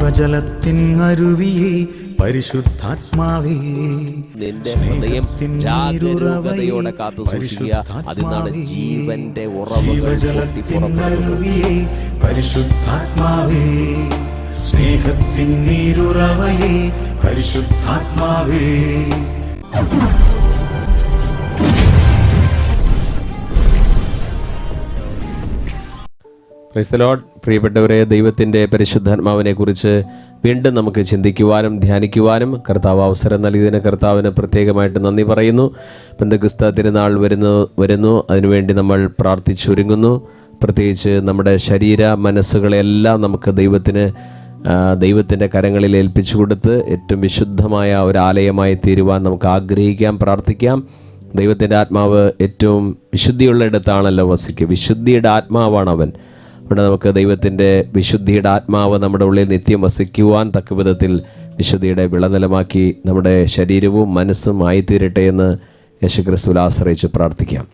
ജീവജലത്തിൻ അരുവിയെ പരിശുദ്ധാത്മാവേ നിന്റെ ഹൃദയം ജാഗരൂകതയോടെ കാത്തു സൂക്ഷിക്കുക. അതിനാണ് ജീവന്റെ ഉറവുകൾ ജീവജലത്തിൻ അരുവിയെ പരിശുദ്ധാത്മാവേ സ്നേഹത്തിൻ നീരുറവയെ പരിശുദ്ധാത്മാവേ. ക്രൈസ്തലോഡ് പ്രിയപ്പെട്ടവരെ ദൈവത്തിന്റെ പരിശുദ്ധാത്മാവിനെ കുറിച്ച് വീണ്ടും നമുക്ക് ചിന്തിക്കുവാനും ധ്യാനിക്കുവാനും കർത്താവ് അവസരം നൽകിയതിന് കർത്താവിന് പ്രത്യേകമായിട്ട് നന്ദി പറയുന്നു. ബന്ധുക്രിസ്ത തിരുനാൾ വരുന്നു വരുന്നു. അതിനുവേണ്ടി നമ്മൾ പ്രാർത്ഥിച്ചൊരുങ്ങുന്നു പ്രത്യേകിച്ച് നമ്മുടെ ശരീര മനസ്സുകളെല്ലാം നമുക്ക് ദൈവത്തിന് ദൈവത്തിന്റെ കരങ്ങളിൽ ഏൽപ്പിച്ചു കൊടുത്ത് ഏറ്റവും വിശുദ്ധമായ ഒരു ആലയമായി തീരുവാൻ നമുക്ക് ആഗ്രഹിക്കാം പ്രാർത്ഥിക്കാം. ദൈവത്തിന്റെ ആത്മാവ് ഏറ്റവും വിശുദ്ധിയുള്ള ഇടത്താണല്ലോ വസിക്കുക. വിശുദ്ധിയുടെ ആത്മാവാണ് അവൻ അവിടെ നമുക്ക് ദൈവത്തിന്റെ വിശുദ്ധിയുടെ ആത്മാവ് നമ്മുടെ ഉള്ളിൽ നിത്യം വസിക്കുവാൻ തക്ക വിധത്തിൽ വിശുദ്ധിയുടെ വിളനിലമാക്കി നമ്മുടെ ശരീരവും മനസ്സും ആയിത്തീരട്ടെ എന്ന് യേശുക്രിസ്തുവിൽ ആശ്രയിച്ച് പ്രാർത്ഥിക്കാം.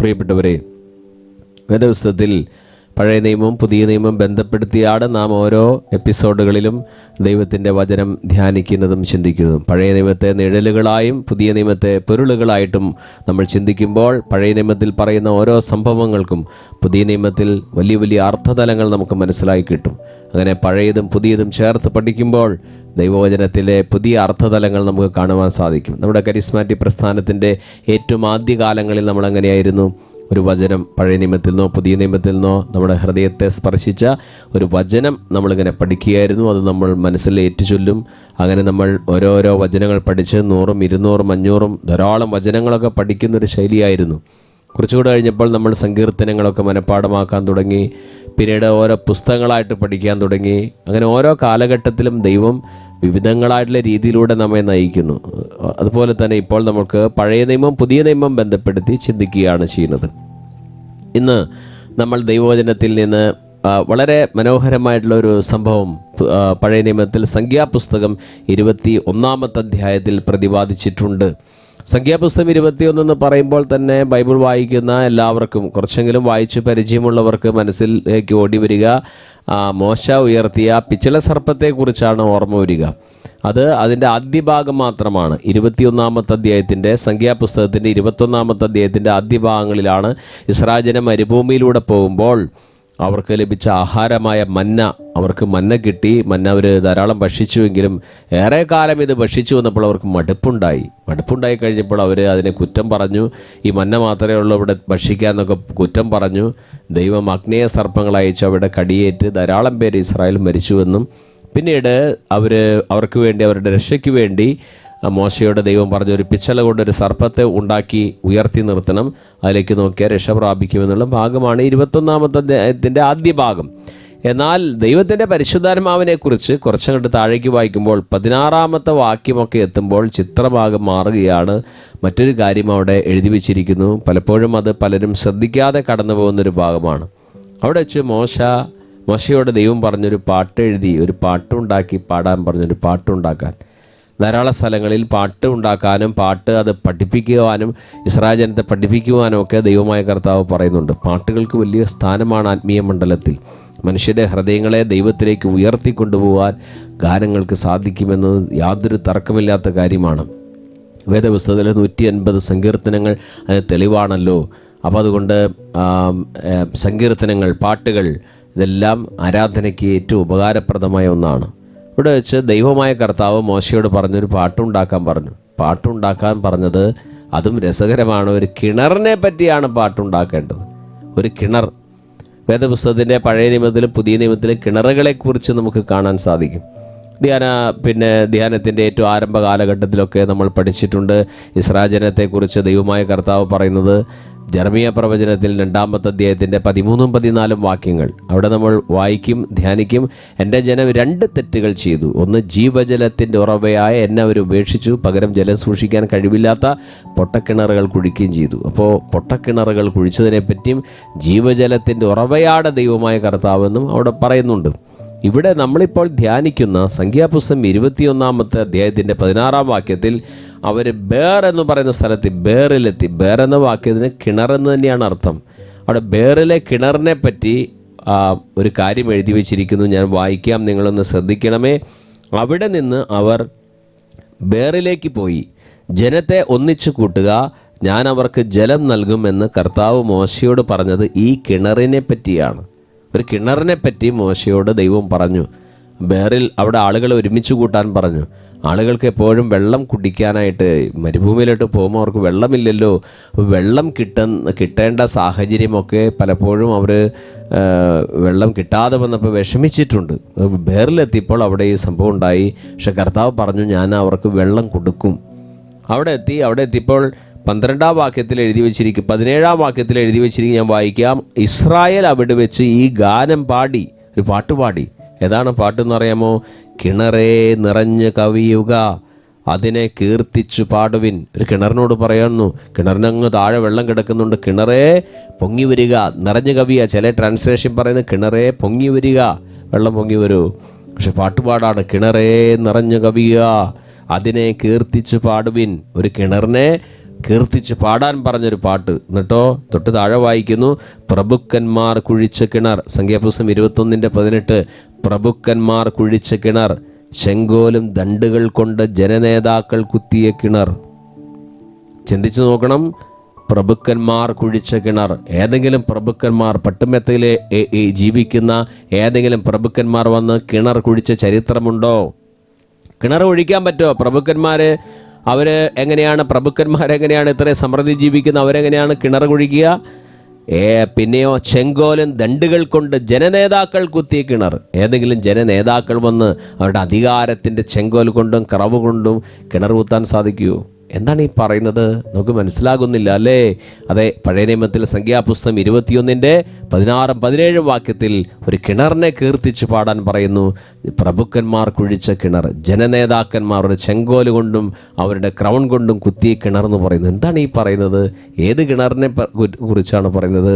പ്രിയപ്പെട്ടവരെ വേദപുസ്തകത്തിൽ പഴയ നിയമവും പുതിയ നിയമവും ബന്ധപ്പെടുത്തിയാണ് നാം ഓരോ എപ്പിസോഡുകളിലും ദൈവത്തിന്റെ വചനം ധ്യാനിക്കുന്നതും ചിന്തിക്കുന്നതും. പഴയ നിയമത്തെ നിഴലുകളായും പുതിയ നിയമത്തെ പൊരുളുകളായിട്ടും നമ്മൾ ചിന്തിക്കുമ്പോൾ പഴയ നിയമത്തിൽ പറയുന്ന ഓരോ സംഭവങ്ങൾക്കും പുതിയ നിയമത്തിൽ വലിയ വലിയ അർത്ഥതലങ്ങൾ നമുക്ക് മനസ്സിലായി കിട്ടും. അങ്ങനെ പഴയതും പുതിയതും ചേർത്ത് പഠിക്കുമ്പോൾ ദൈവവചനത്തിലെ പുതിയ അർത്ഥതലങ്ങൾ നമുക്ക് കാണുവാൻ സാധിക്കും. നമ്മുടെ കരിസ്മാറ്റിക് പ്രസ്ഥാനത്തിന്റെ ഏറ്റവും ആദ്യകാലങ്ങളിൽ നമ്മൾ എങ്ങനെയായിരുന്നു ഒരു വചനം പഴയ നിയമത്തിൽ നിന്നോ പുതിയ നിയമത്തിൽ നിന്നോ നമ്മുടെ ഹൃദയത്തെ സ്പർശിച്ച ഒരു വചനം നമ്മളിങ്ങനെ പഠിക്കുകയായിരുന്നു. അത് നമ്മൾ മനസ്സിൽ ഏറ്റുചൊല്ലും. അങ്ങനെ നമ്മൾ ഓരോരോ വചനങ്ങൾ പഠിച്ച് നൂറും ഇരുന്നൂറും അഞ്ഞൂറും ധാരാളം വചനങ്ങളൊക്കെ പഠിക്കുന്ന ഒരു ശൈലിയായിരുന്നു. കുറച്ചുകൂടെ കഴിഞ്ഞപ്പോൾ നമ്മൾ സങ്കീർത്തനങ്ങളൊക്കെ മനഃപ്പാടമാക്കാൻ തുടങ്ങി. പിന്നീട് ഓരോ പുസ്തകങ്ങളായിട്ട് പഠിക്കാൻ തുടങ്ങി. അങ്ങനെ ഓരോ കാലഘട്ടത്തിലും ദൈവം വിവിധങ്ങളായിട്ടുള്ള രീതിയിലൂടെ നമ്മെ നയിക്കുന്നു. അതുപോലെ തന്നെ ഇപ്പോൾ നമുക്ക് പഴയ നിയമം പുതിയ നിയമം ബന്ധപ്പെടുത്തി ചിന്തിക്കുകയാണ് ചെയ്യുന്നത്. ഇന്ന് നമ്മൾ ദൈവവചനത്തിൽ നിന്ന് വളരെ മനോഹരമായിട്ടുള്ള ഒരു സംഭവം പഴയ നിയമത്തിൽ സംഖ്യാപുസ്തകം ഇരുപത്തി ഒന്നാമത്തെ അധ്യായത്തിൽ പ്രതിപാദിച്ചിട്ടുണ്ട്. സംഖ്യാപുസ്തകം ഇരുപത്തിയൊന്നെന്ന് പറയുമ്പോൾ തന്നെ ബൈബിൾ വായിക്കുന്ന എല്ലാവർക്കും കുറച്ചെങ്കിലും വായിച്ച് പരിചയമുള്ളവർക്ക് മനസ്സിലേക്ക് ഓടി വരിക. മോശ ഉയർത്തിയ പിച്ചള സർപ്പത്തെക്കുറിച്ചാണ് ഓർമ്മ വരിക. അത് അതിന്റെ ആദ്യ ഭാഗം മാത്രമാണ്. ഇരുപത്തിയൊന്നാമത്തെ അധ്യായത്തിന്റെ സംഖ്യാപുസ്തകത്തിന്റെ ഇരുപത്തൊന്നാമത്തെ അധ്യായത്തിന്റെ ആദ്യ ഭാഗങ്ങളിലാണ് ഇസ്രാജനം മരുഭൂമിയിലൂടെ പോകുമ്പോൾ അവർക്ക് ലഭിച്ച ആഹാരമായ മന്ന അവർക്ക് മന്ന കിട്ടി. മന്ന അവർ ധാരാളം ഭക്ഷിച്ചുവെങ്കിലും ഏറെ കാലം ഇത് ഭക്ഷിച്ചു വന്നപ്പോൾ അവർക്ക് മടുപ്പുണ്ടായി. മടുപ്പുണ്ടായി കഴിഞ്ഞപ്പോൾ അവർ അതിനെ കുറ്റം പറഞ്ഞു. ഈ മന്ന മാത്രമേ ഉള്ളൂ ഇവിടെ ഭക്ഷിക്കാമെന്നൊക്കെ കുറ്റം പറഞ്ഞു. ദൈവം അഗ്നേയ സർപ്പങ്ങൾ അയച്ചു. അവിടെ കടിയേറ്റ് ധാരാളം പേര് ഇസ്രായേൽ മരിച്ചുവെന്നും പിന്നീട് അവർ അവർക്ക് വേണ്ടി അവരുടെ രക്ഷയ്ക്ക് വേണ്ടി മോശയോട് ദൈവം പറഞ്ഞു ഒരു പിച്ചല കൊണ്ട് ഒരു സർപ്പത്തെ ഉണ്ടാക്കി ഉയർത്തി നിർത്തണം. അതിലേക്ക് നോക്കിയാൽ രക്ഷ പ്രാപിക്കുമെന്നുള്ള ഭാഗമാണ് ഇരുപത്തൊന്നാമത്തെ അദ്ദേഹത്തിന്റെ ആദ്യ ഭാഗം. എന്നാൽ ദൈവത്തിന്റെ പരിശുദ്ധാത്മാവിനെ കുറിച്ച് കുറച്ചങ്ങോട്ട് താഴേക്ക് വായിക്കുമ്പോൾ പതിനാറാമത്തെ വാക്യമൊക്കെ എത്തുമ്പോൾ ചിത്രഭാഗം മാറുകയാണ്. മറ്റൊരു കാര്യം അവിടെ എഴുതി വച്ചിരിക്കുന്നു. പലപ്പോഴും അത് പലരും ശ്രദ്ധിക്കാതെ കടന്നു പോകുന്നൊരു ഭാഗമാണ്. അവിടെ വെച്ച് മോശ മോശയോട് ദൈവം പറഞ്ഞൊരു പാട്ട് എഴുതി ഒരു പാട്ടുണ്ടാക്കി പാടാൻ പറഞ്ഞൊരു പാട്ടുണ്ടാക്കാൻ. ധാരാളം സ്ഥലങ്ങളിൽ പാട്ട് ഉണ്ടാക്കാനും പാട്ട് അത് പഠിപ്പിക്കുവാനും ഇസ്രായേൽ ജനത്തെ പഠിപ്പിക്കുവാനും ഒക്കെ ദൈവമായ കർത്താവ് പറയുന്നുണ്ട്. പാട്ടുകൾക്ക് വലിയ സ്ഥാനമാണ് ആത്മീയ മണ്ഡലത്തിൽ. മനുഷ്യരുടെ ഹൃദയങ്ങളെ ദൈവത്തിലേക്ക് ഉയർത്തിക്കൊണ്ടുപോകാൻ ഗാനങ്ങൾക്ക് സാധിക്കുമെന്നത് യാതൊരു തർക്കമില്ലാത്ത കാര്യമാണ്. വേദപുസ്തകത്തിലെ നൂറ്റി അൻപത് സങ്കീർത്തനങ്ങൾ അതിന് തെളിവാണല്ലോ. അപ്പോൾ അതുകൊണ്ട് സങ്കീർത്തനങ്ങൾ പാട്ടുകൾ ഇതെല്ലാം ആരാധനയ്ക്ക് ഏറ്റവും ഉപകാരപ്രദമായ ഒന്നാണ്. ഇവിടെ വെച്ച് ദൈവമായ കർത്താവ് മോശയോട് പറഞ്ഞൊരു പാട്ടുണ്ടാക്കാൻ പറഞ്ഞു. പാട്ടുണ്ടാക്കാൻ പറഞ്ഞത് അതും രസകരമാണ്. ഒരു കിണറിനെ പറ്റിയാണ് പാട്ടുണ്ടാക്കേണ്ടത്. ഒരു കിണർ. വേദപുസ്തകത്തിന്റെ പഴയ നിയമത്തിലും പുതിയ നിയമത്തിലും കിണറുകളെക്കുറിച്ച് നമുക്ക് കാണാൻ സാധിക്കും. ധ്യാന പിന്നെ ധ്യാനത്തിന്റെ ഏറ്റവും ആരംഭ കാലഘട്ടത്തിലൊക്കെ നമ്മൾ പഠിച്ചിട്ടുണ്ട്. ഇസ്രാജനത്തെക്കുറിച്ച് ദൈവമായ കർത്താവ് പറയുന്നത് ജർമിയ പ്രവചനത്തിൽ രണ്ടാമത്തെ അധ്യായത്തിന്റെ പതിമൂന്നും പതിനാലും വാക്യങ്ങൾ. അവിടെ നമ്മൾ വായിക്കും ധ്യാനിക്കും. എന്റെ ജനം രണ്ട് തെറ്റുകൾ ചെയ്തു. ഒന്ന് ജീവജലത്തിന്റെ ഉറവയായ എന്നെ അവർ ഉപേക്ഷിച്ചു. പകരം ജലം സൂക്ഷിക്കാൻ കഴിവില്ലാത്ത പൊട്ടക്കിണറുകൾ കുഴിക്കുകയും ചെയ്തു. അപ്പോൾ പൊട്ടക്കിണറുകൾ കുഴിച്ചതിനെപ്പറ്റിയും ജീവജലത്തിന്റെ ഉറവയാടെ ദൈവമായ കർത്താവെന്നും അവിടെ പറയുന്നുണ്ട്. ഇവിടെ നമ്മളിപ്പോൾ ധ്യാനിക്കുന്ന സംഖ്യാപുസ്തകം ഇരുപത്തിയൊന്നാമത്തെ അധ്യായത്തിന്റെ പതിനാറാം വാക്യത്തിൽ അവർ ബേർ എന്ന് പറയുന്ന സ്ഥലത്ത് ബേറിലെത്തി. ബേർ എന്ന വാക്യത്തിന് കിണർ എന്ന് തന്നെയാണ് അർത്ഥം. അവിടെ ബേറിലെ കിണറിനെ പറ്റി ഒരു കാര്യം എഴുതി വെച്ചിരിക്കുന്നു. ഞാൻ വായിക്കാം നിങ്ങളൊന്ന് ശ്രദ്ധിക്കണമേ. അവിടെ നിന്ന് അവർ ബേറിലേക്ക് പോയി. ജനത്തെ ഒന്നിച്ചു കൂട്ടുക ഞാൻ അവർക്ക് ജലം നൽകുമെന്ന് കർത്താവ് മോശയോട് പറഞ്ഞത് ഈ കിണറിനെ പറ്റിയാണ്. ഒരു കിണറിനെ പറ്റി മോശയോട് ദൈവം പറഞ്ഞു. ബേറിൽ അവിടെ ആളുകളെ ഒരുമിച്ച് കൂട്ടാൻ പറഞ്ഞു. ആളുകൾക്ക് എപ്പോഴും വെള്ളം കുടിക്കാനായിട്ട് മരുഭൂമിയിലോട്ട് പോകുമ്പോൾ അവർക്ക് വെള്ളമില്ലല്ലോ. വെള്ളം കിട്ടുന്ന കിട്ടേണ്ട സാഹചര്യമൊക്കെ പലപ്പോഴും അവർ വെള്ളം കിട്ടാതെ വന്നപ്പോൾ വിഷമിച്ചിട്ടുണ്ട്. ബേറിലെത്തിയപ്പോൾ അവിടെ ഈ സംഭവം ഉണ്ടായി. പക്ഷെ കർത്താവ് പറഞ്ഞു ഞാൻ അവർക്ക് വെള്ളം കൊടുക്കും. അവിടെ എത്തി അവിടെ എത്തിയപ്പോൾ പന്ത്രണ്ടാം വാക്യത്തിൽ എഴുതി വെച്ചിരിക്കും പതിനേഴാം വാക്യത്തിൽ എഴുതി വെച്ചിരിക്കും ഞാൻ വായിക്കാം. ഇസ്രായേൽ അവിടെ വെച്ച് ഈ ഗാനം പാടി ഒരു പാട്ട് പാടി. ഏതാണ് പാട്ടെന്ന് അറിയാമോ? കിണറേ നിറഞ്ഞ് കവിയുക അതിനെ കീർത്തിച്ചു പാടുവിൻ. ഒരു കിണറിനോട് പറയുന്നു കിണറിനങ്ങ് താഴെ വെള്ളം കിടക്കുന്നുണ്ട് കിണറേ പൊങ്ങി വരിക. നിറഞ്ഞു കവിയ ചില ട്രാൻസ്ലേഷൻ പറയുന്നത് കിണറേ പൊങ്ങി വരിക വെള്ളം പൊങ്ങി വരൂ. പക്ഷെ പാട്ടുപാടാണ് കിണറേ നിറഞ്ഞു കവിയ അതിനെ കീർത്തിച്ചു പാടുവിൻ. ഒരു കിണറിനെ കീർത്തിച്ച് പാടാൻ പറഞ്ഞൊരു പാട്ട്. എന്നിട്ടോ തൊട്ട് താഴെ വായിക്കുന്നു പ്രഭുക്കന്മാർ കുഴിച്ച കിണർ. സംഖ്യാപുസ്തകം ഇരുപത്തൊന്നിന്റെ പതിനെട്ട് പ്രഭുക്കന്മാർ കുഴിച്ച കിണർ ചെങ്കോലും ദണ്ടുകൾ കൊണ്ട് ജനനേതാക്കൾ കുത്തിയ കിണർ. ചിന്തിച്ചു നോക്കണം പ്രഭുക്കന്മാർ കുഴിച്ച കിണർ. ഏതെങ്കിലും പ്രഭുക്കന്മാർ പട്ടുമെത്തയിലെ ജീവിക്കുന്ന ഏതെങ്കിലും പ്രഭുക്കന്മാർ വന്ന് കിണർ കുഴിച്ച ചരിത്രമുണ്ടോ? കിണർ ഒഴിക്കാൻ പറ്റുമോ? പ്രഭുക്കന്മാർ അവർ എങ്ങനെയാണ് പ്രഭുക്കന്മാരെങ്ങനെയാണ് ഇത്രയും സമൃദ്ധി ജീവിക്കുന്നത് അവരെങ്ങനെയാണ് കിണർ കുഴിക്കുക? ഏ പിന്നെയോ ചെങ്കോലും ദണ്ടുകൾ കൊണ്ട് ജനനേതാക്കൾ കുത്തിയ കിണർ. ഏതെങ്കിലും ജനനേതാക്കൾ വന്ന് അവരുടെ അധികാരത്തിന്റെ ചെങ്കോൽ കൊണ്ടും കറവ് കൊണ്ടും കിണർ കുത്താൻ സാധിക്കുമോ എന്താണ് ഈ പറയുന്നത്? നമുക്ക് മനസ്സിലാകുന്നില്ല അല്ലേ? അതെ പഴയ നിയമത്തിൽ സംഖ്യാപുസ്തകം ഇരുപത്തിയൊന്നിന്റെ പതിനാറും പതിനേഴും വാക്യത്തിൽ ഒരു കിണറിനെ കീർത്തിച്ച് പാടാൻ പറയുന്നു. പ്രഭുക്കന്മാർ കുഴിച്ച കിണർ ജനനേതാക്കന്മാർ ഒരു ചെങ്കോൽ കൊണ്ടും അവരുടെ ക്രൗൺ കൊണ്ടും കുത്തിയ കിണർ എന്ന് പറയുന്നു. എന്താണ് ഈ പറയുന്നത്? ഏത് കിണറിനെ കുറിച്ചാണ് പറയുന്നത്?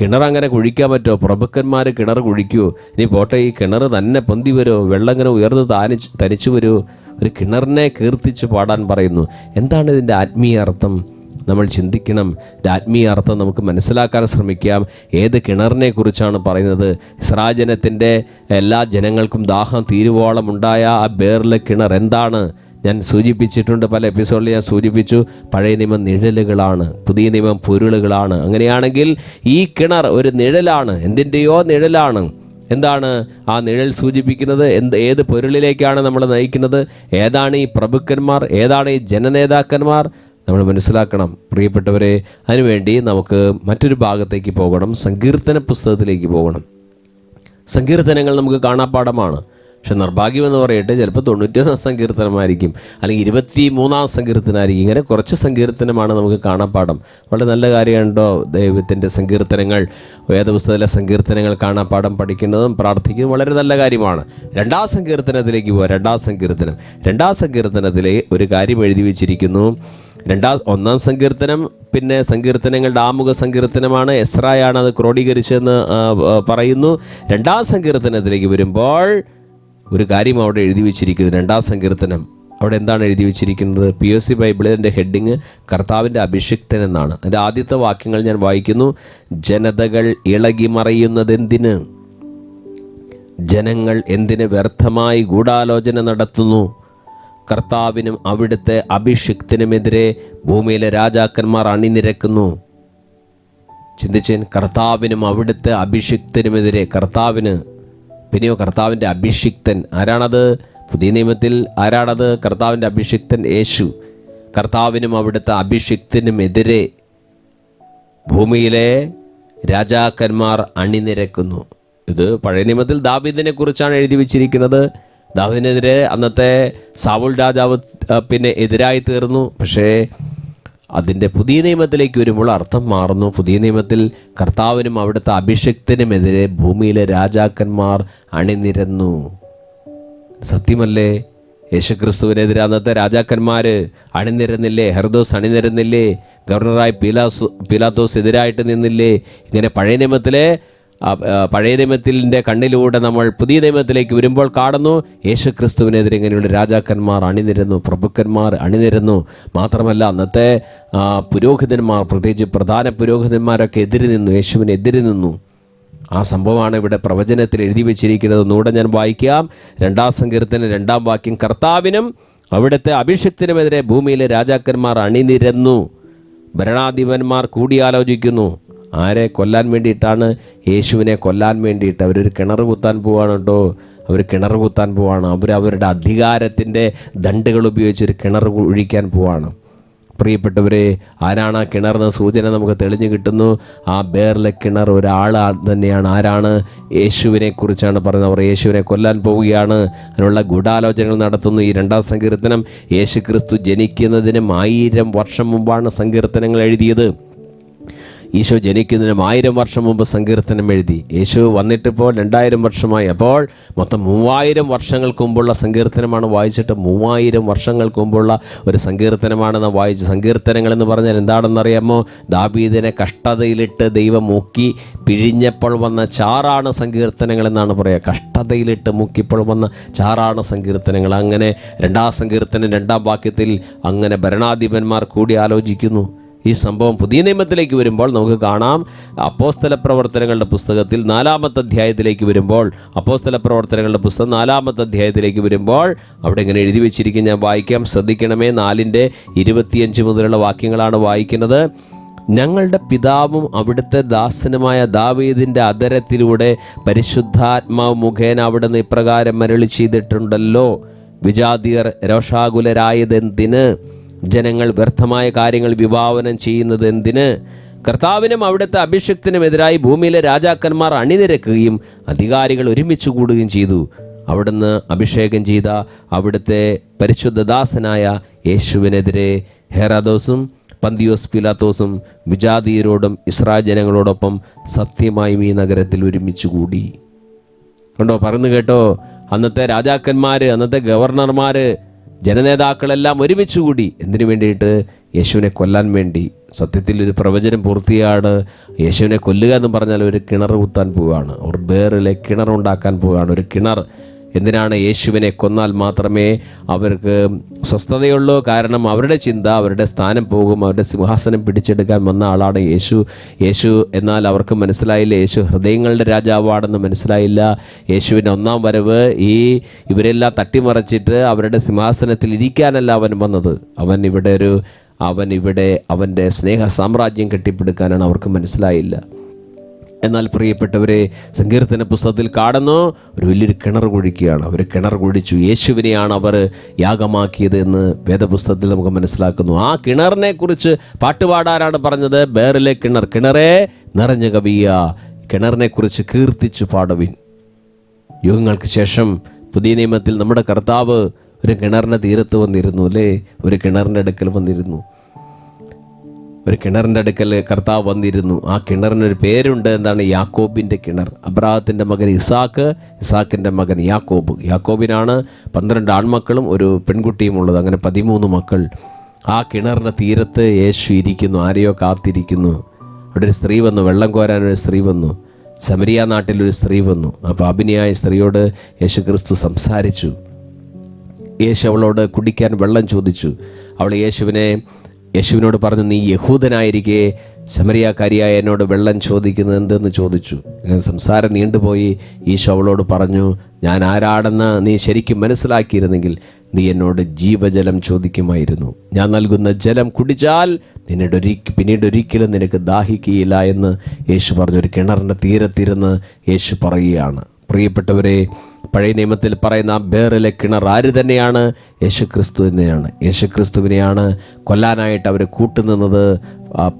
കിണർ അങ്ങനെ കുഴിക്കാൻ പറ്റുമോ? പ്രഭുക്കന്മാർ കിണർ കുഴിക്കുമോ ഇനി പോട്ടെ ഈ കിണർ തന്നെ പൊന്തി വരുമോ വെള്ളം ഇങ്ങനെ ഉയർന്ന് താനിച്ച് തനിച്ചു വരുമോ ഒരു കിണറിനെ കീർത്തിച്ച് പാടാൻ പറയുന്നു. എന്താണ് ഇതിന്റെ ആത്മീയ അർത്ഥം? നമ്മൾ ചിന്തിക്കണം. ആത്മീയ അർത്ഥം നമുക്ക് മനസ്സിലാക്കാൻ ശ്രമിക്കാം. ഏത് കിണറിനെ കുറിച്ചാണ് പറയുന്നത്? ഇസ്രാജനത്തിന്റെ എല്ലാ ജനങ്ങൾക്കും ദാഹം തീരുവോളം ഉണ്ടായ ആ ബേറിലെ കിണർ എന്താണ്? ഞാൻ സൂചിപ്പിച്ചിട്ടുണ്ട് പല എപ്പിസോഡിൽ ഞാൻ സൂചിപ്പിച്ചു പഴയ നിയമം നിഴലുകളാണ് പുതിയ നിയമം പൊരുളുകളാണ്. അങ്ങനെയാണെങ്കിൽ ഈ കിണർ ഒരു നിഴലാണ്. എന്തിന്റെയോ നിഴലാണ്. എന്താണ് ആ നിഴൽ സൂചിപ്പിക്കുന്നത്? എന്ത് ഏത് പൊരുളിലേക്കാണ് നമ്മൾ നയിക്കുന്നത്? ഏതാണ് ഈ പ്രഭുക്കന്മാർ? ഏതാണ് ഈ ജനനേതാക്കന്മാർ? നമ്മൾ മനസ്സിലാക്കണം പ്രിയപ്പെട്ടവരെ. അതിനുവേണ്ടി നമുക്ക് മറ്റൊരു ഭാഗത്തേക്ക് പോകണം. സങ്കീർത്തന പുസ്തകത്തിലേക്ക് പോകണം. സങ്കീർത്തനങ്ങൾ നമുക്ക് കാണാപ്പാടമാണ് പക്ഷെ നിർഭാഗ്യമെന്ന് പറയട്ടെ ചിലപ്പോൾ തൊണ്ണൂറ്റൊന്നാം സങ്കീർത്തനമായിരിക്കും അല്ലെങ്കിൽ ഇരുപത്തി മൂന്നാം സങ്കീർത്തനമായിരിക്കും. ഇങ്ങനെ കുറച്ച് സങ്കീർത്തനമാണ് നമുക്ക് കാണാപ്പാടം. വളരെ നല്ല കാര്യമുണ്ടോ ദൈവത്തിന്റെ സങ്കീർത്തനങ്ങൾ. വേദപുസ്തകത്തിലെ സങ്കീർത്തനങ്ങൾ കാണാപ്പാടം പഠിക്കുന്നതും പ്രാർത്ഥിക്കുന്നതും വളരെ നല്ല കാര്യമാണ്. രണ്ടാം സങ്കീർത്തനത്തിലേക്ക് പോകാം രണ്ടാം സങ്കീർത്തനം. രണ്ടാം സങ്കീർത്തനത്തിലെ ഒരു കാര്യം എഴുതി വെച്ചിരിക്കുന്നു. രണ്ടാം ഒന്നാം സങ്കീർത്തനം പിന്നെ സങ്കീർത്തനങ്ങളുടെ ആമുഖ സങ്കീർത്തനമാണ്. എസ്രായാണ് അത് ആ, പറയുന്നു. രണ്ടാം സങ്കീർത്തനത്തിലേക്ക് വരുമ്പോൾ ഒരു കാര്യം അവിടെ എഴുതി വെച്ചിരിക്കുന്നത്. രണ്ടാം സങ്കീർത്തനം. അവിടെ എന്താണ് എഴുതി വെച്ചിരിക്കുന്നത്? പി എസ് സി ബൈബിളിന്റെ ഹെഡിങ് കർത്താവിന്റെ അഭിഷിക്തൻ എന്നാണ് അതിന്റെ ആദ്യത്തെ വാക്യങ്ങൾ ഞാൻ വായിക്കുന്നു. ജനതകൾ ഇളകി മറയുന്നതെന്തിന് ജനങ്ങൾ എന്തിന് വ്യർത്ഥമായി ഗൂഢാലോചന നടത്തുന്നു? കർത്താവിനും അവിടുത്തെ അഭിഷിക്തനുമെതിരെ ഭൂമിയിലെ രാജാക്കന്മാർ അണിനിരക്കുന്നു. ചിന്തിച്ചേൻ കർത്താവിനും അവിടുത്തെ അഭിഷിക്തനുമെതിരെ കർത്താവിന് പിന്നെയോ കർത്താവിന്റെ അഭിഷിക്തൻ. ആരാണത്? പുതിയ നിയമത്തിൽ ആരാണത്? കർത്താവിന്റെ അഭിഷിക്തൻ യേശു. കർത്താവിനും അവിടുത്തെ അഭിഷിക്തനുമെതിരെ ഭൂമിയിലെ രാജാക്കന്മാർ അണിനിരക്കുന്നു. ഇത് പഴയ നിയമത്തിൽ ദാവീദിനെ കുറിച്ചാണ് എഴുതി വെച്ചിരിക്കുന്നത്. ദാവീദിനെതിരെ അന്നത്തെ സാവുൾ രാജാവ് പിന്നെ എതിരായി തീർന്നു. പക്ഷേ അതിന്റെ പുതിയ നിയമത്തിലേക്ക് വരുമ്പോൾ അർത്ഥം മാറുന്നു. പുതിയ നിയമത്തിൽ കർത്താവിനും അവിടുത്തെ അഭിഷക്തനുമെതിരെ ഭൂമിയിലെ രാജാക്കന്മാർ അണിനിരന്നു. സത്യമല്ലേ? യേശുക്രിസ്തുവിനെതിരെ അന്നത്തെ രാജാക്കന്മാർ അണിനിരന്നില്ലേ? ഹെർദോസ് അണിനിരന്നില്ലേ? ഗവർണറായി പീലാസ് പീലാത്തോസ് എതിരായിട്ട് നിന്നില്ലേ? ഇങ്ങനെ പഴയ നിയമത്തിലെ പഴയ നിയമത്തിന്റെ കണ്ണിലൂടെ നമ്മൾ പുതിയ നിയമത്തിലേക്ക് വരുമ്പോൾ കാണുന്നു. യേശു ക്രിസ്തുവിനെതിരെ ഇങ്ങനെയുള്ള രാജാക്കന്മാർ അണിനിരുന്നു പ്രഭുക്കന്മാർ അണിനിരുന്നു. മാത്രമല്ല അന്നത്തെ പുരോഹിതന്മാർ പ്രത്യേകിച്ച് പ്രധാന പുരോഹിതന്മാരൊക്കെ എതിരി നിന്നു യേശുവിന് എതിരി നിന്നു. ആ സംഭവമാണ് ഇവിടെ പ്രവചനത്തിൽ എഴുതി വെച്ചിരിക്കുന്നത്. ഒന്നുകൂടെ ഞാൻ വായിക്കാം. രണ്ടാം സങ്കീർത്തന രണ്ടാം വാക്യം. കർത്താവിനും അവിടുത്തെ അഭിഷക്തിനുമെതിരെ ഭൂമിയിലെ രാജാക്കന്മാർ അണിനിരന്നു. ഭരണാധിപന്മാർ കൂടിയാലോചിക്കുന്നു. ആരെ കൊല്ലാൻ വേണ്ടിയിട്ടാണ് യേശുവിനെ കൊല്ലാൻ വേണ്ടിയിട്ട് അവരൊരു കിണർ കുത്താൻ പോവാണ് അവർ കിണർ കുത്താൻ പോവാണ്. അവർ അവരുടെ അധികാരത്തിന്റെ ദണ്ടുകൾ ഉപയോഗിച്ച് ഒരു കിണർ ഒഴിക്കാൻ പോവാണ്. പ്രിയപ്പെട്ടവരെ ആരാണ് ആ കിണർന്ന സൂചന നമുക്ക് തെളിഞ്ഞു കിട്ടുന്നു? ആ ബേറിലെ കിണർ ഒരാൾ തന്നെയാണ്. ആരാണ്? യേശുവിനെ കുറിച്ചാണ് പറയുന്നത്. അവർ യേശുവിനെ കൊല്ലാൻ പോവുകയാണ്. അതിനുള്ള ഗൂഢാലോചനകൾ നടത്തുന്നു ഈ രണ്ടാം സങ്കീർത്തനം. യേശു ക്രിസ്തു ജനിക്കുന്നതിനും ആയിരം വർഷം മുമ്പാണ് സങ്കീർത്തനങ്ങൾ എഴുതിയത്. ഈശോ ജനിക്കുന്നതിനും ആയിരം വർഷം മുമ്പ് സങ്കീർത്തനം എഴുതി. യേശു വന്നിട്ടിപ്പോൾ രണ്ടായിരം വർഷമായി. അപ്പോൾ മൊത്തം മൂവായിരം വർഷങ്ങൾക്ക് മുമ്പുള്ള സങ്കീർത്തനമാണ് വായിച്ചിട്ട് മൂവായിരം വർഷങ്ങൾക്ക് മുമ്പുള്ള ഒരു സങ്കീർത്തനമാണ് നാം വായിച്ചത് സങ്കീർത്തനങ്ങൾ എന്ന് പറഞ്ഞാൽ എന്താണെന്നറിയാമോ? ദാബീദിനെ കഷ്ടതയിലിട്ട് ദൈവം മൂക്കി പിഴിഞ്ഞപ്പോൾ വന്ന ചാറാണ് സങ്കീർത്തനങ്ങൾ എന്നാണ് പറയുക. കഷ്ടതയിലിട്ട് മുക്കിപ്പോൾ വന്ന ചാറാണ് സങ്കീർത്തനങ്ങൾ. അങ്ങനെ രണ്ടാം സങ്കീർത്തനം രണ്ടാം വാക്യത്തിൽ അങ്ങനെ ഭരണാധിപന്മാർ കൂടി ആലോചിക്കുന്നു. ഈ സംഭവം പുതിയ നിയമത്തിലേക്ക് വരുമ്പോൾ നമുക്ക് കാണാം. അപ്പോസ്തല പ്രവർത്തനങ്ങളുടെ പുസ്തകത്തിൽ നാലാമത്തെ അധ്യായത്തിലേക്ക് വരുമ്പോൾ അപ്പോസ്തല പ്രവർത്തനങ്ങളുടെ പുസ്തകം നാലാമത്തെ അധ്യായത്തിലേക്ക് വരുമ്പോൾ അവിടെ ഇങ്ങനെ എഴുതി വെച്ചിരിക്കും. ഞാൻ വായിക്കാം. ശ്രദ്ധിക്കണമേ നാലിന്റെ ഇരുപത്തിയഞ്ച് മുതലുള്ള വാക്യങ്ങളാണ് വായിക്കുന്നത്. ഞങ്ങളുടെ പിതാവും അവിടുത്തെ ദാസനുമായ ദാവീദിന്റെ അതരത്തിലൂടെ പരിശുദ്ധാത്മാവ് മുഖേന അവിടുന്ന് ഇപ്രകാരം മരളി ചെയ്തിട്ടുണ്ടല്ലോ. വിജാതിയർ രോഷാകുലരായതെന്തിന്? ജനങ്ങൾ വ്യർത്ഥമായ കാര്യങ്ങൾ വിഭാവനം ചെയ്യുന്നത് എന്തിന്? കർത്താവിനും അവിടുത്തെ അഭിഷക്തിനുമെതിരായി ഭൂമിയിലെ രാജാക്കന്മാർ അണിനിരക്കുകയും അധികാരികൾ ഒരുമിച്ച് കൂടുകയും ചെയ്തു. അവിടുന്ന് അഭിഷേകം ചെയ്ത അവിടുത്തെ പരിശുദ്ധദാസനായ യേശുവിനെതിരെ ഹെറാദോസും പന്തിയോസ് പിലാത്തോസും വിജാതീയരോടും ഇസ്രായേൽ ജനങ്ങളോടൊപ്പം സത്യമായും ഈ നഗരത്തിൽ ഒരുമിച്ച് കൂടി. കണ്ടോ? പറഞ്ഞു കേട്ടോ അന്നത്തെ രാജാക്കന്മാർ അന്നത്തെ ഗവർണർമാർ ജനനേതാക്കളെല്ലാം ഒരുമിച്ച് കൂടി എന്തിനു വേണ്ടിയിട്ട്? യേശുവിനെ കൊല്ലാൻ വേണ്ടി. സത്യത്തിൽ ഒരു പ്രവചനം പൂർത്തിയാണ്. യേശുവിനെ കൊല്ലുക എന്ന് പറഞ്ഞാൽ ഒരു കിണർ കുത്താൻ പോവുകയാണ്. ഒരു ബേറിലെ കിണർ ഉണ്ടാക്കാൻ പോവുകയാണ്. ഒരു കിണർ എന്തിനാണ് യേശുവിനെ കൊന്നാൽ മാത്രമേ അവർക്ക് സ്വസ്ഥതയുള്ളൂ? കാരണം അവരുടെ ചിന്ത അവരുടെ സ്ഥാനം പോകും അവരുടെ സിംഹാസനം പിടിച്ചെടുക്കാൻ വന്ന ആളാണ് യേശു. യേശു എന്നാൽ അവർക്ക് മനസ്സിലായില്ല. യേശു ഹൃദയങ്ങളുടെ രാജാവാണെന്ന് മനസ്സിലായില്ല. യേശുവിന്റെ ഒന്നാം വരവ് ഈ ഇവരെല്ലാം തട്ടിമറിച്ചിട്ട് അവരുടെ സിംഹാസനത്തിൽ ഇരിക്കാനല്ല അവൻ വന്നത്. അവൻ ഇവിടെ ഒരു അവൻ ഇവിടെ അവന്റെ സ്നേഹ സാമ്രാജ്യം കെട്ടിപ്പടുക്കാനാണ് അവർക്ക് മനസ്സിലായില്ല. എന്നാൽ പ്രിയപ്പെട്ടവരെ സങ്കീർത്തന പുസ്തകത്തിൽ കാണുന്നു ഒരു വലിയൊരു കിണർ കുഴിക്കുകയാണ്. അവർ കിണർ കുഴിച്ചു. യേശുവിനെയാണ് അവർ യാഗമാക്കിയത് എന്ന് വേദപുസ്തകത്തിൽ നമുക്ക് മനസ്സിലാക്കുന്നു. ആ കിണറിനെ കുറിച്ച് പാട്ടുപാടാനാണ് പറഞ്ഞത്? ബേറിലെ കിണർ. കിണറെ നിറഞ്ഞ കവിയ. കിണറിനെ കുറിച്ച് കീർത്തിച്ചു പാടുവിൻ. യുഗങ്ങൾക്ക് ശേഷം പുതിയ നിയമത്തിൽ നമ്മുടെ കർത്താവ് ഒരു കിണറിന്റെ തീരത്ത് വന്നിരുന്നു അല്ലേ? ഒരു കിണറിന്റെ അടുക്കൽ വന്നിരുന്നു. ഒരു കിണറിന്റെ അടുക്കൽ കർത്താവ് വന്നിരുന്നു. ആ കിണറിനൊരു പേരുണ്ട്. എന്താണ്? യാക്കോബിന്റെ കിണർ. അബ്രാഹത്തിന്റെ മകൻ ഇസാക്ക് ഇസാക്കിന്റെ മകൻ യാക്കോബ്. യാക്കോബിനാണ് പന്ത്രണ്ട് ആൺമക്കളും ഒരു പെൺകുട്ടിയും ഉള്ളത്. അങ്ങനെ പതിമൂന്ന് മക്കൾ. ആ കിണറിന്റെ തീരത്ത് യേശു ഇരിക്കുന്നു. ആരെയോ കാത്തിരിക്കുന്നു. അവിടെ ഒരു സ്ത്രീ വന്നു. വെള്ളം കോരാൻ ഒരു സ്ത്രീ വന്നു. സമരിയ നാട്ടിലൊരു സ്ത്രീ വന്നു. അപ്പോൾ പാപിനിയായ സ്ത്രീയോട് യേശു ക്രിസ്തു സംസാരിച്ചു. യേശു അവളോട് കുടിക്കാൻ വെള്ളം ചോദിച്ചു. അവൾ യേശുവിനെ യേശുവിനോട് പറഞ്ഞു നീ യഹൂദനായിരിക്കെ ശമരിയാക്കാരിയായ എന്നോട് വെള്ളം ചോദിക്കുന്നത് എന്തെന്ന് ചോദിച്ചു. അങ്ങനെ സംസാരം നീണ്ടുപോയി. ഈശോ അവളോട് പറഞ്ഞു ഞാൻ ആരാടെന്ന് നീ ശരിക്കും മനസ്സിലാക്കിയിരുന്നെങ്കിൽ നീ എന്നോട് ജീവജലം ചോദിക്കുമായിരുന്നു. ഞാൻ നൽകുന്ന ജലം കുടിച്ചാൽ നിന്നോട് ഒരിക്കൽ പിന്നീട് ഒരിക്കലും നിനക്ക് ദാഹിക്കുകയില്ല എന്ന് യേശു പറഞ്ഞു ഒരു കിണറിന്റെ തീരത്തിരുന്ന് യേശു പറയുകയാണ്. പ്രിയപ്പെട്ടവരെ പഴയ നിയമത്തിൽ പറയുന്ന ബേറിലെ കിണർ ആര് തന്നെയാണ്? യേശു ക്രിസ്തു തന്നെയാണ്. യേശു ക്രിസ്തുവിനെയാണ് കൊല്ലാനായിട്ട് അവർ കൂട്ടുനിന്നത്.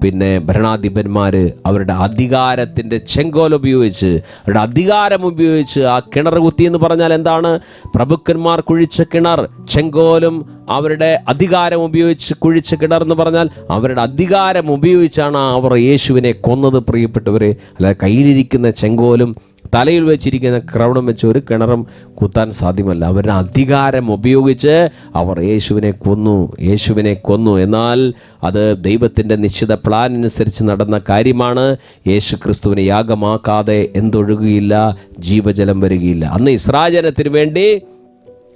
പിന്നെ ഭരണാധിപന്മാർ അവരുടെ അധികാരത്തിന്റെ ചെങ്കോൽ ഉപയോഗിച്ച് അവരുടെ അധികാരം ഉപയോഗിച്ച് ആ കിണർ കുത്തി എന്ന് പറഞ്ഞാൽ എന്താണ്? പ്രഭുക്കന്മാർ കുഴിച്ച കിണർ ചെങ്കോലും അവരുടെ അധികാരം ഉപയോഗിച്ച് കുഴിച്ച കിണർ എന്ന് പറഞ്ഞാൽ അവരുടെ അധികാരം ഉപയോഗിച്ചാണ് അവർ യേശുവിനെ കൊന്നത് പ്രിയപ്പെട്ടവരെ. അല്ലാതെ കയ്യിലിരിക്കുന്ന ചെങ്കോലും തലയിൽ വെച്ചിരിക്കുന്ന ക്രൗണം വെച്ച് ഒരു കിണറും കുത്താൻ സാധ്യമല്ല. അവരുടെ അധികാരം ഉപയോഗിച്ച് അവർ യേശുവിനെ കൊന്നു യേശുവിനെ കൊന്നു. എന്നാൽ അത് ദൈവത്തിന്റെ നിശ്ചിത പ്ലാൻ അനുസരിച്ച് നടന്ന കാര്യമാണ്. യേശു ക്രിസ്തുവിനെ യാഗമാക്കാതെ എന്തൊഴുകുകയില്ല ജീവജലം വരികയില്ല. അന്ന് ഇസ്രാജനത്തിന് വേണ്ടി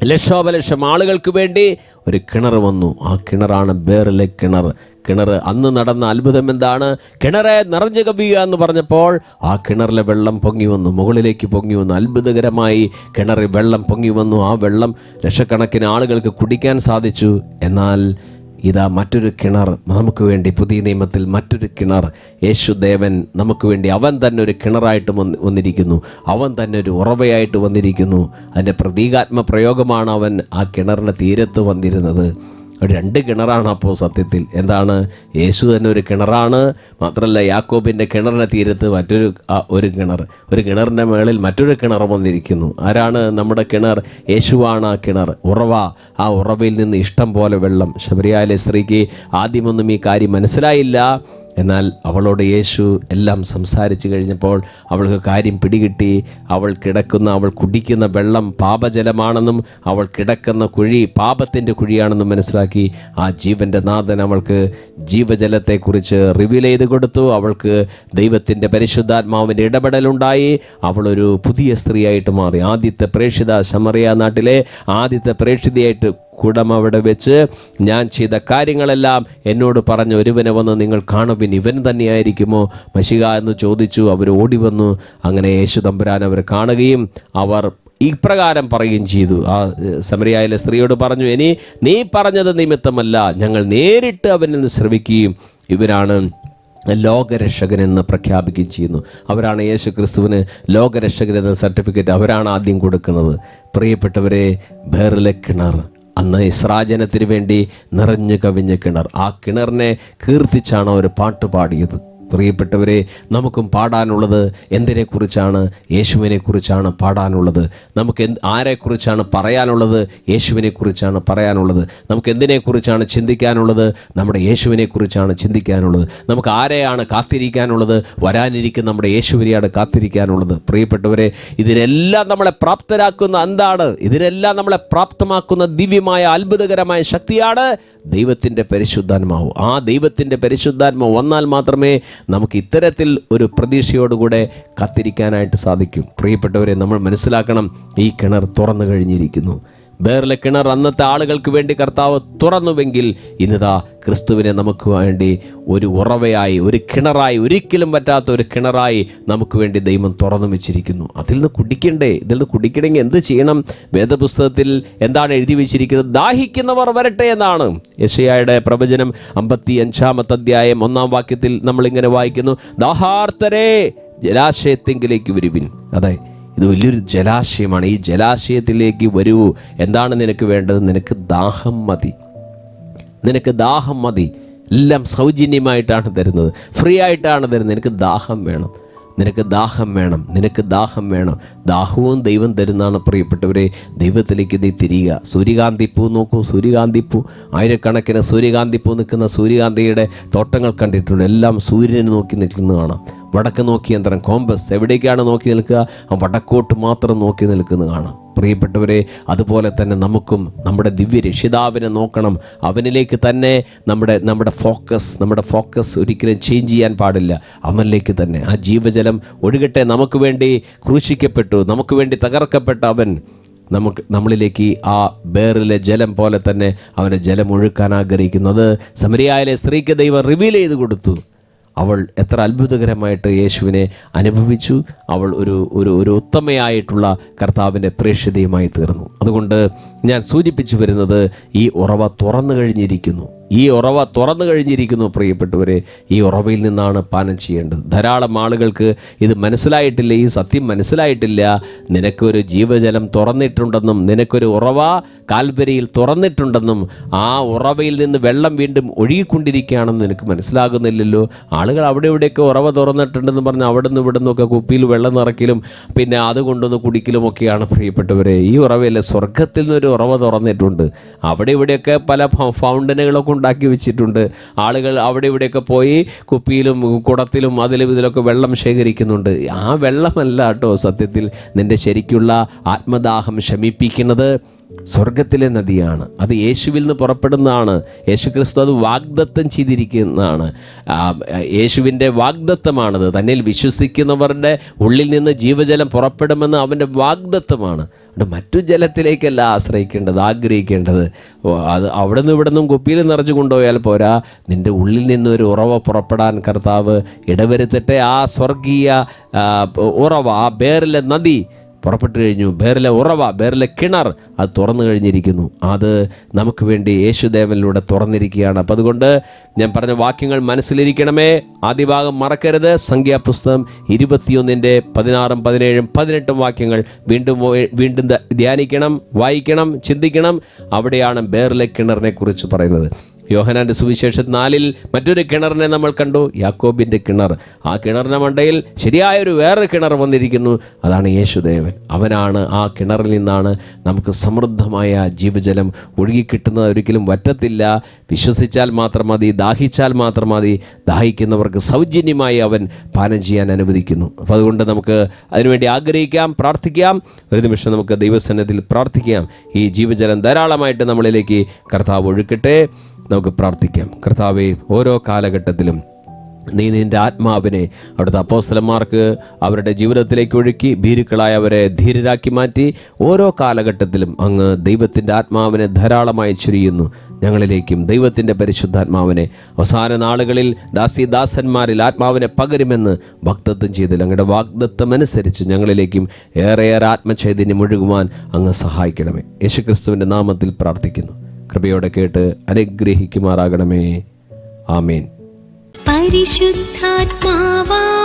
ലക്ഷോപലക്ഷം ആളുകൾക്ക് വേണ്ടി ഒരു കിണർ വന്നു. ആ കിണറാണ് ബേറിലെ കിണർ. കിണർ അന്ന് നടന്ന അത്ഭുതം എന്താണ്? കിണറെ നിറഞ്ഞു കവിയുക എന്ന് പറഞ്ഞപ്പോൾ ആ കിണറിലെ വെള്ളം പൊങ്ങി വന്നു. മുകളിലേക്ക് പൊങ്ങി വന്നു. അത്ഭുതകരമായി കിണറിൽ വെള്ളം പൊങ്ങി വന്നു. ആ വെള്ളം ലക്ഷക്കണക്കിന് ആളുകൾക്ക് കുടിക്കാൻ സാധിച്ചു. എന്നാൽ ഇതാ മറ്റൊരു കിണർ. നമുക്ക് വേണ്ടി പുതിയ നിയമത്തിൽ മറ്റൊരു കിണർ. യേശുദേവൻ നമുക്ക് വേണ്ടി അവൻ തന്നെ ഒരു കിണറായിട്ട് വന്ന് വന്നിരിക്കുന്നു. അവൻ തന്നെ ഒരു ഉറവയായിട്ട് വന്നിരിക്കുന്നു. അതിന്റെ പ്രതീകാത്മ പ്രയോഗമാണ് അവൻ ആ കിണറിന്റെ തീരത്ത് വന്നിരുന്നത്. രണ്ട് കിണറാണ് അപ്പോൾ സത്യത്തിൽ. എന്താണ്? യേശു തന്നെ ഒരു കിണറാണ്. മാത്രമല്ല യാക്കോബിന്റെ കിണറിന്റെ തീരത്ത് മറ്റൊരു ഒരു കിണർ. ഒരു കിണറിന്റെ മേളിൽ മറ്റൊരു കിണർ വന്നിരിക്കുന്നു. ആരാണ് നമ്മുടെ കിണർ? യേശുവാണ് ആ കിണർ. ഉറവ. ആ ഉറവയിൽ നിന്ന് ഇഷ്ടം പോലെ വെള്ളം. ശബരിയാലെ സ്ത്രീക്ക് ആദ്യമൊന്നും ഈ കാര്യം മനസ്സിലായില്ല. എന്നാൽ അവളോട് യേശു എല്ലാം സംസാരിച്ചു കഴിഞ്ഞപ്പോൾ അവൾക്ക് കാര്യം പിടികിട്ടി. അവൾ കിടക്കുന്ന അവൾ കുടിക്കുന്ന വെള്ളം പാപജലമാണെന്നും അവൾ കിടക്കുന്ന കുഴി പാപത്തിന്റെ കുഴിയാണെന്നും മനസ്സിലാക്കി ആ ജീവന്റെ നാഥൻ അവൾക്ക് ജീവജലത്തെക്കുറിച്ച് റിവീൽ ചെയ്ത് കൊടുത്തു. അവൾക്ക് ദൈവത്തിന്റെ പരിശുദ്ധാത്മാവിന്റെ ഇടപെടലുണ്ടായി. അവളൊരു പുതിയ സ്ത്രീയായിട്ട് മാറി. ആദ്യത്തെ പ്രേക്ഷിത ശമറിയ നാട്ടിലെ ആദ്യത്തെ പ്രേക്ഷിതയായിട്ട് കുടം അവിടെ വെച്ച് ഞാൻ ചെയ്ത കാര്യങ്ങളെല്ലാം എന്നോട് പറഞ്ഞ ഒരുവനെ വന്ന് നിങ്ങൾ കാണുവിൻ ഇവൻ തന്നെയായിരിക്കുമോ? മഷിക എന്ന് ചോദിച്ചു. അവർ ഓടി വന്നു. അങ്ങനെ യേശു തമ്പുരാൻ അവർ കാണുകയും അവർ ഇപ്രകാരം പറയുകയും ചെയ്തു. ആ സമരിയായിലെ സ്ത്രീയോട് പറഞ്ഞു ഇനി നീ പറഞ്ഞത് നിമിത്തമല്ല. ഞങ്ങൾ നേരിട്ട് അവനിൽ നിന്ന് ശ്രമിക്കുകയും ഇവരാണ് ലോകരക്ഷകൻ എന്ന് പ്രഖ്യാപിക്കുകയും ചെയ്യുന്നു. അവരാണ് യേശു ക്രിസ്തുവിന് ലോകരക്ഷകൻ എന്ന സർട്ടിഫിക്കറ്റ് അവരാണ് ആദ്യം കൊടുക്കുന്നത്. പ്രിയപ്പെട്ടവരെ ബേറിലെ കിണർ അന്ന് ഇസ്രാജനത്തിന് വേണ്ടി നിറഞ്ഞു കവിഞ്ഞ കിണർ. ആ കിണറിനെ കീർത്തിച്ചാണ് അവർ പാട്ട് പാടിയത് പ്രിയപ്പെട്ടവരെ നമുക്കും പാടാനുള്ളത് എന്തിനെക്കുറിച്ചാണ്? യേശുവിനെക്കുറിച്ചാണ് പാടാനുള്ളത്. നമുക്ക് എന്ത് ആരെക്കുറിച്ചാണ് പറയാനുള്ളത്? യേശുവിനെക്കുറിച്ചാണ് പറയാനുള്ളത്. നമുക്ക് എന്തിനെക്കുറിച്ചാണ് ചിന്തിക്കാനുള്ളത്? നമ്മുടെ യേശുവിനെക്കുറിച്ചാണ് ചിന്തിക്കാനുള്ളത്. നമുക്ക് ആരെയാണ് കാത്തിരിക്കാനുള്ളത്? വരാനിരിക്കുന്ന നമ്മുടെ യേശുവിനെയാണ് കാത്തിരിക്കാനുള്ളത്. പ്രിയപ്പെട്ടവരെ ഇതിനെല്ലാം നമ്മളെ പ്രാപ്തരാക്കുന്ന എന്താണ്? ഇതിനെല്ലാം നമ്മളെ പ്രാപ്തമാക്കുന്ന ദിവ്യമായ അത്ഭുതകരമായ ശക്തിയാണ് ദൈവത്തിന്റെ പരിശുദ്ധാത്മാവ്. ആ ദൈവത്തിന്റെ പരിശുദ്ധാത്മാവ് വന്നാൽ മാത്രമേ നമുക്ക് ഇത്തരത്തിൽ ഒരു പ്രതീക്ഷയോടുകൂടെ കാത്തിരിക്കാനായിട്ട് സാധിക്കും. പ്രിയപ്പെട്ടവരെ നമ്മൾ മനസ്സിലാക്കണം ഈ കിണർ തുറന്നു കഴിഞ്ഞിരിക്കുന്നു. ബേറിലെ കിണർ അന്നത്തെ ആളുകൾക്ക് വേണ്ടി കർത്താവ് തുറന്നുവെങ്കിൽ ഇന്നിതാ ക്രിസ്തുവിനെ നമുക്ക് വേണ്ടി ഒരു ഉറവയായി ഒരു കിണറായി ഒരിക്കലും പറ്റാത്ത ഒരു കിണറായി നമുക്ക് വേണ്ടി ദൈവം തുറന്നു വെച്ചിരിക്കുന്നു. അതിൽ നിന്ന് കുടിക്കണ്ടേ? ഇതിൽ നിന്ന് കുടിക്കണമെങ്കിൽ എന്ത് ചെയ്യണം? വേദപുസ്തകത്തിൽ എന്താണ് എഴുതി വെച്ചിരിക്കുന്നത്? ദാഹിക്കുന്നവർ വരട്ടെ എന്നാണ് യശയായുടെ പ്രവചനം അമ്പത്തി അഞ്ചാമത്തെ അധ്യായം ഒന്നാം വാക്യത്തിൽ നമ്മളിങ്ങനെ വായിക്കുന്നു. ദാഹാർത്തരെ ജലാശയത്തെങ്കിലേക്ക് വരുവിൻ. അതെ ഇത് വലിയൊരു ജലാശയമാണ്. ഈ ജലാശയത്തിലേക്ക് വരൂ. എന്താണ് നിനക്ക് വേണ്ടത്? നിനക്ക് ദാഹം മതി. നിനക്ക് ദാഹം മതി. എല്ലാം സൗജന്യമായിട്ടാണ് തരുന്നത്. ഫ്രീ ആയിട്ടാണ് തരുന്നത്. നിനക്ക് ദാഹം വേണം. നിനക്ക് ദാഹം വേണം. നിനക്ക് ദാഹം വേണം. ദാഹവും ദൈവം തരുന്നതാണ് പ്രിയപ്പെട്ടവരെ. ദൈവത്തിലേക്ക് നീ തിരിയുക. സൂര്യകാന്തി പൂ നോക്കൂ. സൂര്യകാന്തി പൂ ആയിരക്കണക്കിന് സൂര്യകാന്തി പൂ നിൽക്കുന്ന സൂര്യകാന്തിയുടെ തോട്ടങ്ങൾ കണ്ടിട്ടുണ്ട്. എല്ലാം സൂര്യനെ നോക്കി നിൽക്കുന്നതാണ്. കാണാം വടക്ക് നോക്കി യന്ത്രം കോമ്പസ് എവിടേക്കാണ് നോക്കി നിൽക്കുക? വടക്കോട്ട് മാത്രം നോക്കി നിൽക്കുന്നത് കാണാം. പ്രിയപ്പെട്ടവരെ അതുപോലെ തന്നെ നമുക്കും നമ്മുടെ ദിവ്യ രക്ഷിതാവിനെ നോക്കണം. അവനിലേക്ക് തന്നെ നമ്മുടെ നമ്മുടെ ഫോക്കസ് നമ്മുടെ ഫോക്കസ് ഒരിക്കലും ചേഞ്ച് ചെയ്യാൻ പാടില്ല. അവനിലേക്ക് തന്നെ. ആ ജീവജലം ഒഴുകട്ടെ നമുക്ക് വേണ്ടി ക്രൂശിക്കപ്പെട്ടു നമുക്ക് വേണ്ടി തകർക്കപ്പെട്ട അവൻ നമുക്ക് നമ്മളിലേക്ക് ആ ബേറിലെ ജലം പോലെ തന്നെ അവനെ ജലം ഒഴുക്കാൻ ആഗ്രഹിക്കുന്നത് സമരിയായാലെ സ്ത്രീക്ക് ദൈവം റിവീൽ ചെയ്ത് കൊടുത്തു. അവൾ എത്ര അത്ഭുതകരമായിട്ട് യേശുവിനെ അനുഭവിച്ചു. അവൾ ഒരു ഒരു ഒരു ഉത്തമയായിട്ടുള്ള കർത്താവിന്റെ പ്രേക്ഷിതയുമായി തീർന്നു. അതുകൊണ്ട് ഞാൻ സൂചിപ്പിച്ചു വരുന്നത് ഈ ഉറവ തുറന്നു കഴിഞ്ഞിരിക്കുന്നു. ഈ ഉറവ തുറന്നു കഴിഞ്ഞിരിക്കുന്നു പ്രിയപ്പെട്ടവരെ. ഈ ഉറവയിൽ നിന്നാണ് പാനം ചെയ്യേണ്ടത്. ധാരാളം ആളുകൾക്ക് ഇത് മനസ്സിലായിട്ടില്ല ഈ സത്യം മനസ്സിലായിട്ടില്ല. നിനക്കൊരു ജീവജലം തുറന്നിട്ടുണ്ടെന്നും നിനക്കൊരു ഉറവ കാൽവരിയിൽ തുറന്നിട്ടുണ്ടെന്നും ആ ഉറവയിൽ നിന്ന് വെള്ളം വീണ്ടും ഒഴുകിക്കൊണ്ടിരിക്കുകയാണെന്ന് നിനക്ക് മനസ്സിലാകുന്നില്ലല്ലോ. ആളുകൾ അവിടെ ഇവിടെയൊക്കെ ഉറവ തുറന്നിട്ടുണ്ടെന്ന് പറഞ്ഞ് അവിടെ നിന്ന് ഇവിടെ നിന്നൊക്കെ കുപ്പിയിൽ വെള്ളം നിറയ്ക്കലും പിന്നെ അത് കൊണ്ടൊന്ന് കുടിക്കലും ഒക്കെയാണ് പ്രിയപ്പെട്ടവരെ. ഈ ഉറവയല്ല സ്വർഗത്തിൽ നിന്നൊരു ഉറവ തുറന്നിട്ടുണ്ട്. അവിടെ ഇവിടെയൊക്കെ പല ഫൗണ്ടനുകളൊക്കെ ഉണ്ടാക്കി വെച്ചിട്ടുണ്ട്. ആളുകൾ അവിടെ ഇവിടെയൊക്കെ പോയി കുപ്പിയിലും കുടത്തിലും അതിലും ഇതിലൊക്കെ വെള്ളം ശേഖരിക്കുന്നുണ്ട്. ആ വെള്ളമല്ല കേട്ടോ സത്യത്തിൽ നിന്റെ ശരിക്കുള്ള ആത്മദാഹം ശമിപ്പിക്കുന്നത്. സ്വർഗത്തിലെ നദിയാണ്. അത് യേശുവിൽ നിന്ന് പുറപ്പെടുന്നതാണ്. യേശു ക്രിസ്തു അത് വാഗ്ദത്തം ചെയ്തിരിക്കുന്നതാണ്. യേശുവിന്റെ വാഗ്ദത്തമാണത്. തന്നിൽ വിശ്വസിക്കുന്നവരുടെ ഉള്ളിൽ നിന്ന് ജീവജലം പുറപ്പെടുമെന്ന് അവന്റെ വാഗ്ദത്തമാണ്. അവിടെ മറ്റു ജലത്തിലേക്കല്ല ആശ്രയിക്കേണ്ടത് ആഗ്രഹിക്കേണ്ടത്. അത് അവിടെ നിന്ന് ഇവിടെ നിന്നും കുപ്പിയിൽ നിറച്ചു കൊണ്ടുപോയാൽ പോരാ. നിന്റെ ഉള്ളിൽ നിന്ന് ഒരു ഉറവ പുറപ്പെടാൻ കർത്താവ് ഇടവരുത്തട്ടെ. ആ സ്വർഗീയ ഉറവ ആ ബേറിലെ നദി പുറപ്പെട്ടു കഴിഞ്ഞു. ബേറിലെ ഉറവ ബേറിലെ കിണർ അത് തുറന്നു കഴിഞ്ഞിരിക്കുന്നു. അത് നമുക്ക് വേണ്ടി യേശുദേവനിലൂടെ തുറന്നിരിക്കുകയാണ്. അപ്പം അതുകൊണ്ട് ഞാൻ പറഞ്ഞ വാക്യങ്ങൾ മനസ്സിലിരിക്കണമേ. ആദ്യ ഭാഗം മറക്കരുത്. സംഖ്യാപുസ്തകം ഇരുപത്തിയൊന്നിന്റെ പതിനാറും പതിനേഴും പതിനെട്ടും വാക്യങ്ങൾ വീണ്ടും വീണ്ടും ധ്യാനിക്കണം വായിക്കണം ചിന്തിക്കണം. അവിടെയാണ് ബേറിലെ കിണറിനെ കുറിച്ച് പറയുന്നത്. യോഹനാന്റെ സുവിശേഷം നാലിൽ മറ്റൊരു കിണറിനെ നമ്മൾ കണ്ടു യാക്കോബിന്റെ കിണർ. ആ കിണറിന്റെ മണ്ടയിൽ ശരിയായൊരു വേറൊരു കിണർ വന്നിരിക്കുന്നു. അതാണ് യേശുദേവൻ അവനാണ് ആ കിണറിൽ നിന്നാണ് നമുക്ക് സമൃദ്ധമായ ജീവജലം ഒഴുകിക്കിട്ടുന്നത്. ഒരിക്കലും വറ്റത്തില്ല. വിശ്വസിച്ചാൽ മാത്രം മതി ദാഹിച്ചാൽ മാത്രം മതി. ദാഹിക്കുന്നവർക്ക് സൗജന്യമായി അവൻ പാനം ചെയ്യാൻ അനുവദിക്കുന്നു. അപ്പോൾ അതുകൊണ്ട് നമുക്ക് അതിനുവേണ്ടി ആഗ്രഹിക്കാം പ്രാർത്ഥിക്കാം. ഒരു നിമിഷം നമുക്ക് ദൈവസന്നത്തിൽ പ്രാർത്ഥിക്കാം. ഈ ജീവജലം ധാരാളമായിട്ട് നമ്മളിലേക്ക് കർത്താവ് ഒഴുക്കട്ടെ. നമുക്ക് പ്രാർത്ഥിക്കാം. കർത്താവെ ഓരോ കാലഘട്ടത്തിലും നീ നിന്റെ ആത്മാവിനെ അവിടുത്തെ അപ്പോസ്തലന്മാർക്ക് അവരുടെ ജീവിതത്തിലേക്ക് ഒഴുക്കി ഭീരുക്കളായ അവരെ ധീരരാക്കി മാറ്റി ഓരോ കാലഘട്ടത്തിലും അങ്ങ് ദൈവത്തിന്റെ ആത്മാവിനെ ധാരാളമായി ചുരിയുന്നു. ഞങ്ങളിലേക്കും ദൈവത്തിന്റെ പരിശുദ്ധാത്മാവിനെ അവസാന നാളുകളിൽ ദാസിദാസന്മാരിൽ ആത്മാവിനെ പകരുമെന്ന് വാഗ്ദത്തം ചെയ്തിൽ അങ്ങയുടെ വാഗ്ദത്വം അനുസരിച്ച് ഞങ്ങളിലേക്കും ഏറെയേറെ ആത്മചൈതന്യം ഒഴുകുവാൻ അങ്ങ് സഹായിക്കണമേ. യേശുക്രിസ്തുവിന്റെ നാമത്തിൽ പ്രാർത്ഥിക്കുന്നു. കൃപയോടെ കേട്ട് അനുഗ്രഹിക്കുമാറാകണമേ. ആമേൻ. പരിശുദ്ധാത്മാവാ